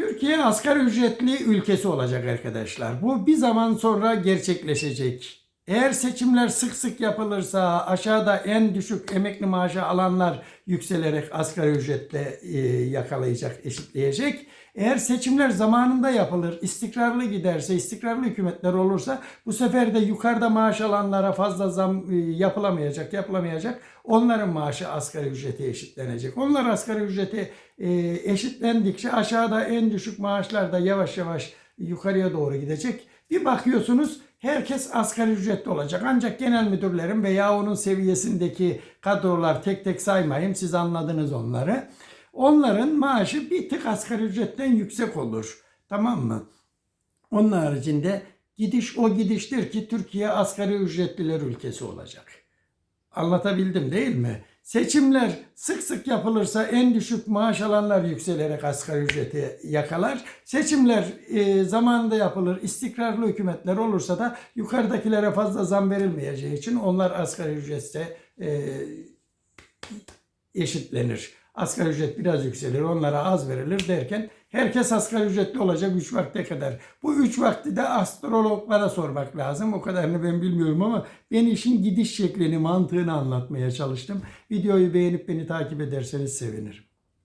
Türkiye asgari ücretli ülkesi olacak arkadaşlar. Bu bir zaman sonra gerçekleşecek. Eğer seçimler sık sık yapılırsa aşağıda en düşük emekli maaşı alanlar yükselerek asgari ücretle e, yakalayacak, eşitleyecek. Eğer seçimler zamanında yapılır, istikrarlı giderse, istikrarlı hükümetler olursa bu sefer de yukarıda maaş alanlara fazla zam e, yapılamayacak, yapılamayacak. Onların maaşı asgari ücrete eşitlenecek. Onlar asgari ücrete e, eşitlendikçe aşağıda en düşük maaşlar da yavaş yavaş yukarıya doğru gidecek. Bir bakıyorsunuz herkes asgari ücretli olacak. Ancak genel müdürlerin veya onun seviyesindeki kadrolar tek tek saymayayım siz anladınız onları. Onların maaşı bir tık asgari ücretten yüksek olur. Tamam mı? Onun haricinde gidiş o gidiştir ki Türkiye asgari ücretliler ülkesi olacak. Anlatabildim değil mi? Seçimler sık sık yapılırsa en düşük maaş alanlar yükselerek asgari ücreti yakalar. Seçimler e, zamanında yapılır, istikrarlı hükümetler olursa da yukarıdakilere fazla zam verilmeyeceği için onlar asgari ücretse e, eşitlenir. Asgari ücret biraz yükselir, onlara az verilir derken herkes asgari ücretli olacak 3 vakte kadar. Bu 3 vakti de astrologlara sormak lazım. O kadarını ben bilmiyorum ama ben işin gidiş şeklini, mantığını anlatmaya çalıştım. Videoyu beğenip beni takip ederseniz sevinirim.